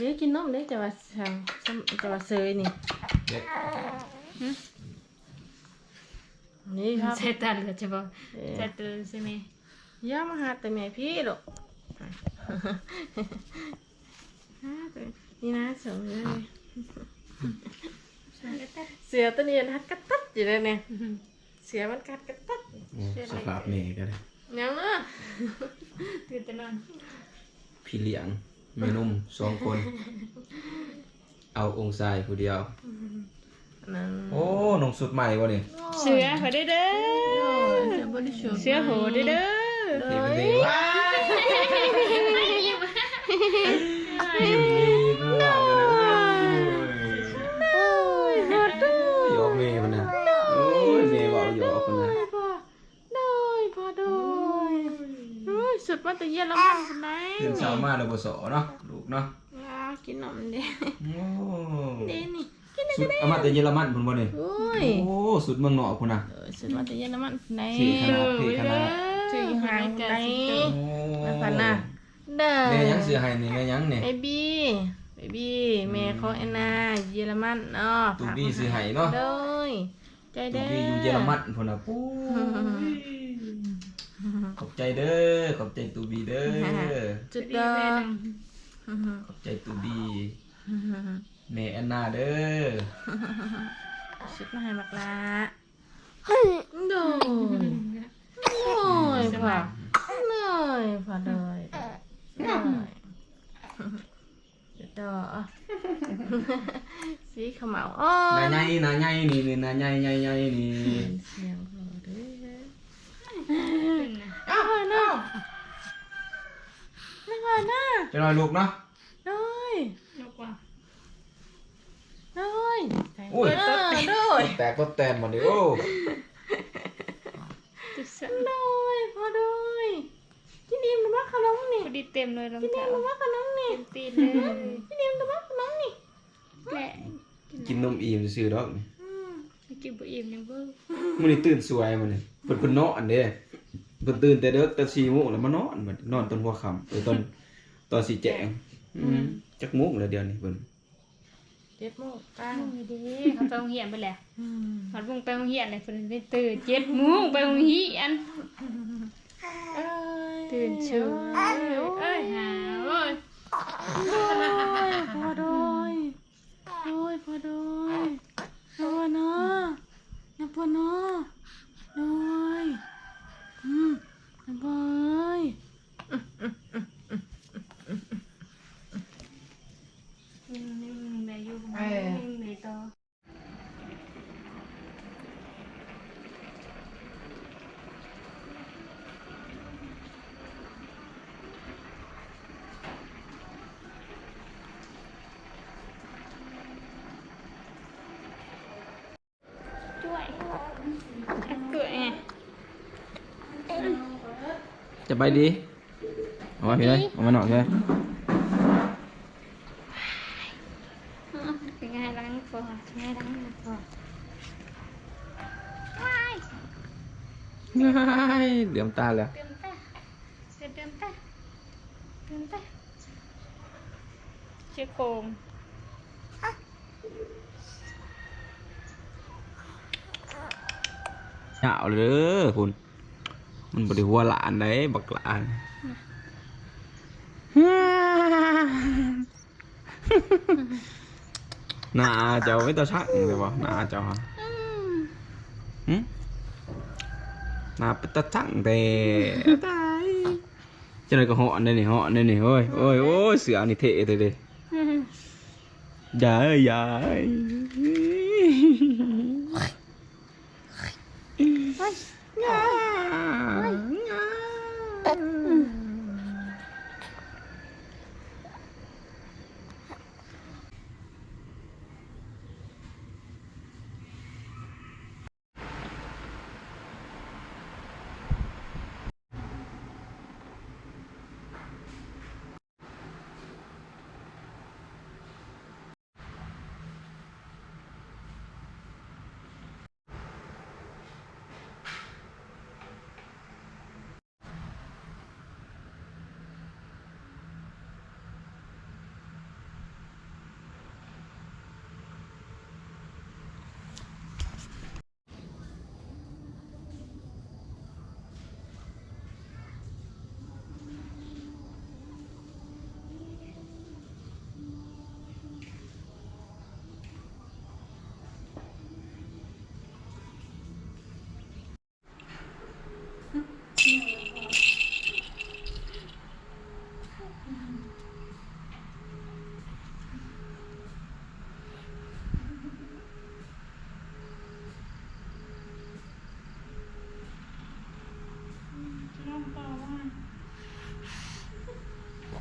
เดี๋ยวกินนมเดี๋ยวจะว่าสั่งจะว่าเซยนี่เด็กนี่ครับใช่ตาเหลือจะบอกเอ่อใช่ตัวใช่ไหมย่ามาหาแต่แม่พี่ลูกหาแต่นี่นะสองเลยเสือตัวนี้นัดกระตัดอยู่เลยเนี่ยเสือมันกัดกระตัดโอ้สภาพเมย์ก็ได้ 아. ยังอะตื่นแต่นอนพี่เลี้ยง แม่นุ่มสองคน เอาองค์ชายผู้เดียว นั่นโอ้นมสุดใหม่วะนี่เสือขอได้เด้อเสือบริสุทธิ์เสือโหได้เด้อเห็นดีว้ายยิ้มดีด้วยยอกเมย์มันนะโอ้ยเมย์บอกยอกคนนะ พอได้พอได้โอ้ยสุ ดว่าแตะเย็นแล้วมันคนไหนเรื่องสาวมาแล้วบ่สอเนาะลูกเนาะอ่ากินนมเด้โอ้เด้นี่กินได้สุดเอามาแต่เยอรมันพุ่นบ่นี่โอ้ยโอ้สุดเมืองนอกพุ่นน่ะ เออสุดว่าแตะเย็นแล้วมันคนไหนสี่ขนาดสี่ขนาดชื่อหางคนไหนโอ้มาพันน่ะเด้อ แม่ยังซื้อให้นี่แม่ยังนี่เบบี้เบบี้แม่ของแอนนาเยอรมันเนาะตูบี้ซื้อให้เนาะเด้ยใจตูเด้อบี้อยู่เยอรมันพุ่นน่ะปู้ย ขอบใจเด้อ ขอบใจตูบี้เด้อ จุดดีเด้อแม่หนึ่งขอบใจตูบี้แม่แอนนาเด้อ ชุดมาให้บักลาโดยโดยพ่อโดยพ่อโดยโดยจุดเด้อสีขาวเหมาอ้อนาใหญ่นาใหญ่นี่นี่นาใหญ่ใหญ่ใหญ่นี่เสียงพ่อเด้อ ขึ้นนะ อ้าวน้าน้าน้า จะหน่อยลูกเนาะโดยยกว่าโดยโอ้ยเออโดยแตกก็แตนหมดเลยโอ้จุดสโดยพ่อโดยกินอิ่มหรือว่าขนมนี่พอดีเต็มเลยรองกินอิ่เท้ามหรือว่าขนมนี่ตีนเลยกินอิ่มหรือว่าขนมนี่แม่กินนมอิ่มซื่อๆดอกนี่อืมกินบุอิ่มยังเบิ่งมื้อนี้ตื่นสวยมื้อนี้เพิ่นเพิ่นนอนเด้เพิ่นตื่นแต่เด็กแต่4โมงแล้วมานอนบัดนอนตอนหัวค่ำเออตอน ตอนสิแจ้งอืม จักโมงแล้วเดี๋ยวนี้เพิ่นเจ็ดโมงกลางมึงดีเขาไปโรงเรียนไปแล้วอืมหอดมึงไปโรงเรียนเลยเพิ่นได้ตื่นเจ็ดโมงไปโรงเรียนเอ้ยตื่นเช้าเอ้ยเอ้ยหาโอ้ย พ่อโดยโดยพ่อโดยพ่อเนาะนะพ่อเนาะโดยอืมนะพ่อเอ้ย มึงนี่มึงได้อยู่มึงได้ต่อ ช่วยอักเกยไง จะไปดีเอามาพี่เลยเอามาหน่อยเลยเป็นไงล้างคอเป็นไงล้างคอว้ายง่ายเดี๋ยวตาแล้วเติมตาเติมเติมตาเติมตาเชือกโคงเหงาเลยเด้อคุณ มันบริหัวหลานได้บักหลานหน้าเจ้าไม่ต้องชักเลยบ่หน้าเจ้าหึหน้าเป็นตาชักแต่ตายจังไดก็เหาะนี่นี่เหาะนี่นี่โอ้ยโอ้ยโอ้ยเสือนี่เท่เท่เด้อย่าเอ้ยอย่าเอ้ยง่า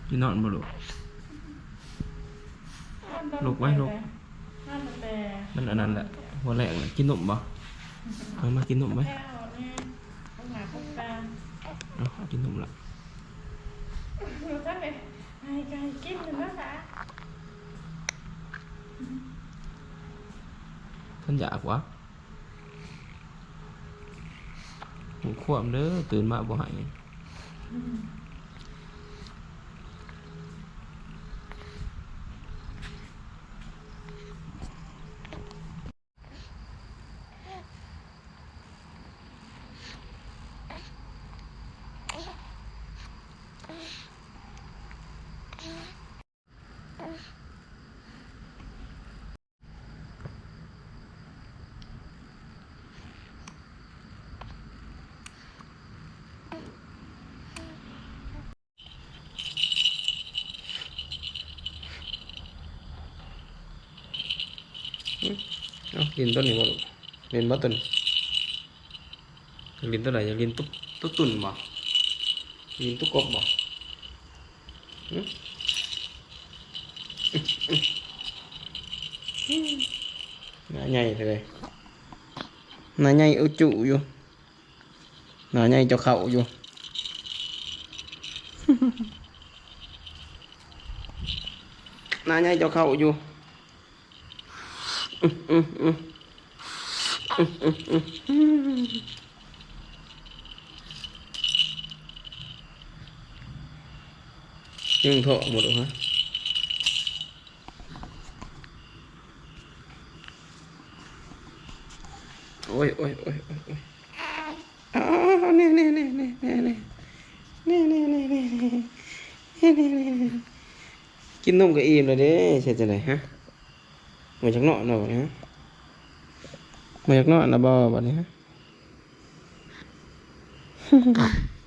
พี่นอนบ่ลูกลุกไว้ลุกห้ามแต่มันอันนั้นแหละหัวแรกน่ะกินนมบ่เอามากินนมไหมแก้วเนี่ยต้องหาพวกตาเอาเอากินนมละเราท่านเลยให้ไก่กินหนึ่งนะคะท่านอยากวะหูขวามเด้อตื่นมาบ่ใหาย เอาลินต้นนี้บ่ลูกลินบ่ต้นลินตัวไหนอยากลินตุ๊กตุ๊กตุ่นบ่ลินตุ๊กกบบ่หึหน้าใหญ่เลยหน้าใหญ่เอาจุอยู่หน้าใหญ่เจ้าเข่าอยู่หน้าใหญ่เจ้าเข่าอยู่ Nhưng thọ một độ hả? Ôi ôi ôi ôi ôi. À, nè nè nè nè nè nè. Nè nè nè nè nè. Nè nè nè nè. Kinh nông cái im rồi đấy, sẽ thế này ha. Mày chắc nọ mày chắc nọ no no ya. Banyak nọ na bò ba niya.